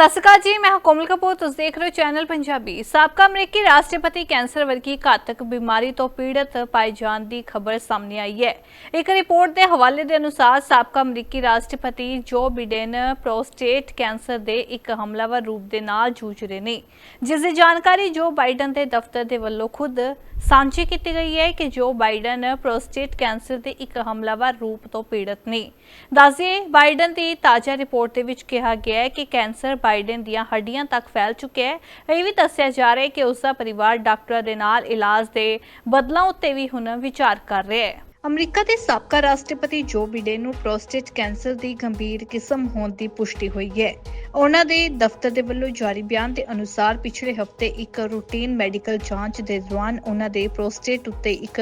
ਸਤਿ ਸ਼੍ਰੀ ਅਕਾਲ ਜੀ, ਮੈਂ ਕੋਮਲ ਕਪੂਰ, ਤੁਸੀਂ ਦੇਖ ਰਹੇ ਹੋ ਚੈਨਲ ਪੰਜਾਬੀ। ਸਾਬਕਾ ਅਮਰੀਕੀ ਰਾਸ਼ਟਰਪਤੀ ਕੈਂਸਰ ਵਰਗੀ ਘਾਤਕ ਬਿਮਾਰੀ ਤੋਂ ਪੀੜਤ ਪਾਏ ਜਾਣ ਦੀ ਖਬਰ ਸਾਹਮਣੇ ਆਈ ਹੈ। ਇੱਕ ਰਿਪੋਰਟ ਦੇ ਹਵਾਲੇ ਦੇ ਅਨੁਸਾਰ ਸਾਬਕਾ ਅਮਰੀਕੀ ਰਾਸ਼ਟਰਪਤੀ ਜੋ ਬਿਡਨ ਪ੍ਰੋਸਟੇਟ ਕੈਂਸਰ ਦੇ ਇੱਕ ਹਮਲਾਵਰ ਰੂਪ ਦੇ ਨਾਲ ਜੂਝ ਰਹੇ ਨੇ। ਜਿਸ ਦੀ ਜਾਣਕਾਰੀ ਜੋ ਬਾਈਡਨ ਦੇ ਦਫ਼ਤਰ ਦੇ ਵੱਲੋਂ ਖੁਦ ਸਾਂਝੀ ਕੀਤੀ ਗਈ ਹੈ ਕਿ ਜੋ ਬਾਈਡਨ ਪ੍ਰੋਸਟੇਟ ਕੈਂਸਰ ਦੇ ਇੱਕ ਹਮਲਾਵਰ ਰੂਪ ਤੋਂ ਪੀੜਤ ਨੇ। ਦੱਸਿਏ ਬਾਈਡਨ ਦੀ ਤਾਜ਼ਾ ਰਿਪੋਰਟ ਦੇ ਵਿੱਚ ਕਿਹਾ ਗਿਆ ਹੈ ਕਿ ਕੈਂਸਰ ਬਾਈਡਨ ਦੀਆਂ ਹੱਡੀਆਂ ਤੱਕ ਫੈਲ ਚੁੱਕਿਆ ਹੈ। ਇਹ ਵੀ ਦੱਸਿਆ ਜਾ ਰਿਹਾ ਹੈ ਕਿ ਉਸ ਦਾ ਪਰਿਵਾਰ ਡਾਕਟਰਾਂ ਦੇ ਨਾਲ ਇਲਾਜ ਦੇ ਬਦਲਾਂ ਉੱਤੇ ਵੀ ਹੁਣ ਵਿਚਾਰ ਕਰ ਰਿਹਾ ਹੈ। ਅਮਰੀਕਾ ਦੇ ਸਾਬਕਾ ਰਾਸ਼ਟਰਪਤੀ ਜੋ ਬਿਡਨ ਨੂੰ ਪ੍ਰੋਸਟੇਟ ਕੈਂਸਰ ਦੀ ਗੰਭੀਰ ਕਿਸਮ ਹੋਣ ਦੀ ਪੁਸ਼ਟੀ ਹੋਈ ਹੈ। ਉਹਨਾਂ ਦੇ ਦਫ਼ਤਰ ਦੇ ਵੱਲੋਂ ਜਾਰੀ ਬਿਆਨ ਦੇ ਅਨੁਸਾਰ ਪਿਛਲੇ ਹਫ਼ਤੇ ਇੱਕ ਰੂਟੀਨ ਮੈਡੀਕਲ ਜਾਂਚ ਦੇ ਦੌਰਾਨ ਉਹਨਾਂ ਦੇ ਪ੍ਰੋਸਟੇਟ ਉੱਤੇ ਇੱਕ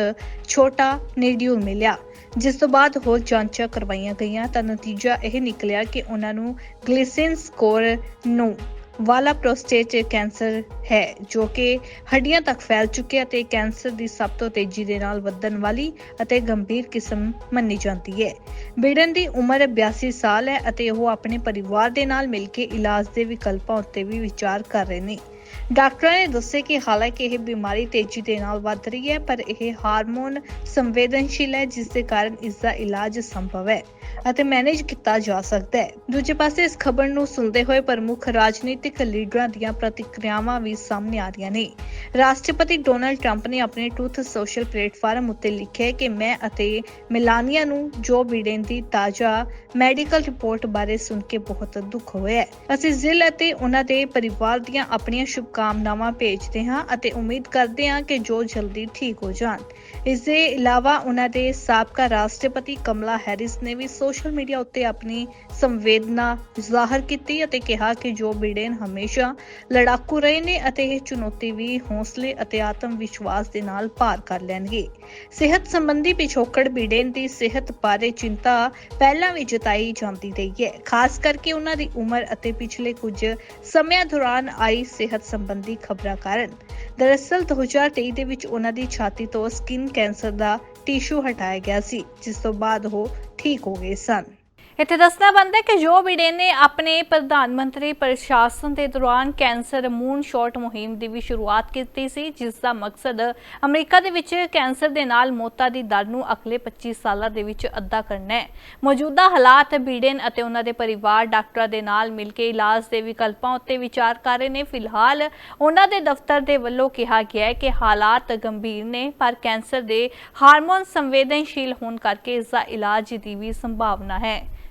ਛੋਟਾ ਨੇਡਿਊਲ ਮਿਲਿਆ, ਜਿਸ ਤੋਂ ਬਾਅਦ ਹੋਰ ਜਾਂਚਾਂ ਕਰਵਾਈਆਂ ਗਈਆਂ ਤਾਂ ਨਤੀਜਾ ਇਹ ਨਿਕਲਿਆ ਕਿ ਉਹਨਾਂ ਨੂੰ ਗਲਿਸਨ ਸਕੋਰ ਨੂੰ ਵਾਲਾ ਪ੍ਰੋਸਟੇਟ ਕੈਂਸਰ ਹੈ, ਜੋ ਕਿ ਹੱਡੀਆਂ ਤੱਕ ਫੈਲ ਚੁੱਕਿਆ ਤੇ ਕੈਂਸਰ ਦੀ ਸਭ ਤੋਂ ਤੇਜ਼ੀ ਦੇ ਨਾਲ ਵਧਣ ਵਾਲੀ ਅਤੇ ਗੰਭੀਰ ਕਿਸਮ ਮੰਨੀ ਜਾਂਦੀ ਹੈ। ਬਿਡਨ ਦੀ ਉਮਰ 82 ਸਾਲ ਹੈ ਅਤੇ ਉਹ ਆਪਣੇ ਪਰਿਵਾਰ ਦੇ ਨਾਲ ਮਿਲ ਕੇ ਇਲਾਜ ਦੇ ਵਿਕਲਪਾਂ ਉੱਤੇ ਵੀ ਵਿਚਾਰ ਕਰ ਰਹੇ ਨੇ। ਡਾਕਟਰਾਂ ਨੇ ਦੱਸਿਆ ਕਿ ਹਾਲਾਂਕਿ ਇਹ ਬਿਮਾਰੀ ਤੇਜ਼ੀ ਦੇ ਨਾਲ ਵੱਧ ਰਹੀ ਹੈ, ਪਰ ਇਹ ਹਾਰਮੋਨ ਸੰਵੇਦਨਸ਼ੀਲ ਹੈ, ਜਿਸ ਦੇ ਕਾਰਨ ਇਸ ਦਾ ਇਲਾਜ ਸੰਭਵ ਹੈ। ਅਤੇ ਮੈਨੇਜ ਕੀਤਾ ਜਾ ਸਕਦਾ ਹੈ। ਦੂਜੇ ਪਾਸੇ ਇਸ ਖਬਰ ਨੂੰ ਸੁਣਦੇ ਹੋਏ ਪ੍ਰਮੁੱਖ ਰਾਜਨੀਤਿਕ ਲੀਡਰਾਂ ਦੀਆਂ ਪ੍ਰਤੀਕਿਰਿਆਵਾਂ ਵੀ ਸਾਹਮਣੇ ਆ ਰਹੀਆਂ ਨੇ। ਰਾਸ਼ਟਰਪਤੀ ਡੋਨਾਲਡ ਟਰੰਪ ਨੇ ਆਪਣੇ ਟਰੂਥ ਸੋਸ਼ਲ ਪਲੇਟਫਾਰਮ ਉੱਤੇ ਲਿਖਿਆ ਕਿ ਮੈਂ ਅਤੇ ਮਿਲਾਨੀਆ ਨੂੰ ਜੋ ਬਿਡਨ ਦੀ ਤਾਜ਼ਾ ਮੈਡੀਕਲ ਰਿਪੋਰਟ ਬਾਰੇ ਸੁਣ ਕੇ ਬਹੁਤ ਦੁੱਖ ਹੋਇਆ ਹੈ। ਅਸੀਂ ਜ਼ਿਲ ਅਤੇ ਉਹਨਾਂ ਦੇ ਪਰਿਵਾਰ ਦੀਆਂ ਆਪਣੀਆਂ ਸ਼ੁਭਕਾਮਨਾਵਾਂ ਭੇਜਦੇ ਹਾਂ ਅਤੇ ਉਮੀਦ ਕਰਦੇ ਹਾਂ ਕਿ ਜੋ ਜਲਦੀ ਠੀਕ ਹੋ ਜਾਣ। ਇਸ ਦੇ ਇਲਾਵਾ ਉਹਨਾਂ ਦੇ ਸਾਬਕਾ ਰਾਸ਼ਟਰਪਤੀ ਕਮਲਾ ਹੈਰਿਸ ਨੇ ਵੀ ਸੋਸ਼ਲ ਮੀਡੀਆ ਉੱਤੇ ਆਪਣੀ ਸੰਵੇਦਨਾ ਜ਼ਾਹਰ ਕੀਤੀ ਅਤੇ ਕਿਹਾ ਕਿ ਜੋ ਬਿਡਨ ਹਮੇਸ਼ਾ ਲੜਾਕੂ ਰਹੇ ਨੇ ਅਤੇ ਇਹ ਚੁਣੌਤੀ ਵੀ ਹੌਸਲੇ ਅਤੇ ਆਤਮ ਵਿਸ਼ਵਾਸ ਦੇ ਨਾਲ ਪਾਰ ਕਰ ਲੈਣਗੇ। ਸਿਹਤ ਸੰਬੰਧੀ ਪਿਛੋਕੜ ਬਿਡਨ ਦੀ ਸਿਹਤ ਬਾਰੇ ਚਿੰਤਾ ਪਹਿਲਾਂ ਵੀ ਜਤਾਈ ਜਾਂਦੀ ਰਹੀ ਹੈ। ਖਾਸ ਕਰਕੇ ਉਹਨਾਂ ਦੀ ਉਮਰ ਅਤੇ ਪਿਛਲੇ ਕੁਝ ਸਮਿਆਂ ਦੌਰਾਨ ਆਈ ਸਿਹਤ ਸੰਬੰਧੀ ਖਬਰਾਂ ਕਾਰਨ। ਦਰਅਸਲ 2023 ਦੇ ਵਿੱਚ ਉਹਨਾਂ ਦੀ ਛਾਤੀ ਤੋਂ ਸਕਿਨ ਕੈਂਸਰ ਦਾ ਟਿਸ਼ੂ ਹਟਾਇਆ ਗਿਆ ਸੀ, ਜਿਸ ਤੋਂ ਬਾਅਦ ਉਹ ਠੀਕ ਹੋ ਗਏ ਸਨ ਇੱਥੇ ਦੱਸਣਾ ਬਣਦਾ ਕਿ ਜੋ ਬਿਡੇਨ ਨੇ ਆਪਣੇ ਪ੍ਰਧਾਨ ਮੰਤਰੀ ਪ੍ਰਸ਼ਾਸਨ ਦੇ ਦੌਰਾਨ ਕੈਂਸਰ ਮੂਨ ਸ਼ਾਟ ਮੁਹਿੰਮ ਦੀ ਵੀ ਸ਼ੁਰੂਆਤ ਕੀਤੀ ਸੀ, ਜਿਸ ਦਾ ਮਕਸਦ ਅਮਰੀਕਾ ਦੇ ਵਿੱਚ ਕੈਂਸਰ ਦੇ ਨਾਲ ਮੌਤਾਂ ਦੀ ਦਰ ਨੂੰ ਅਗਲੇ 25 ਸਾਲਾਂ ਦੇ ਵਿੱਚ ਅੱਧਾ ਕਰਨਾ ਹੈ। ਮੌਜੂਦਾ ਹਾਲਾਤ ਬਿਡੇਨ ਅਤੇ ਉਹਨਾਂ ਦੇ ਪਰਿਵਾਰ ਡਾਕਟਰਾਂ ਦੇ ਨਾਲ ਮਿਲ ਕੇ ਇਲਾਜ ਦੇ ਵਿਕਲਪਾਂ ਉੱਤੇ ਵਿਚਾਰ ਕਰ ਰਹੇ ਨੇ। ਫਿਲਹਾਲ ਉਹਨਾਂ ਦੇ ਦਫ਼ਤਰ ਦੇ ਵੱਲੋਂ ਕਿਹਾ ਗਿਆ ਹੈ ਕਿ ਹਾਲਾਤ ਗੰਭੀਰ ਨੇ, ਪਰ ਕੈਂਸਰ ਦੇ ਹਾਰਮੋਨ ਸੰਵੇਦਨਸ਼ੀਲ ਹੋਣ ਕਰਕੇ ਇਸ ਦਾ ਇਲਾਜ ਦੀ ਵੀ ਸੰਭਾਵਨਾ ਹੈ।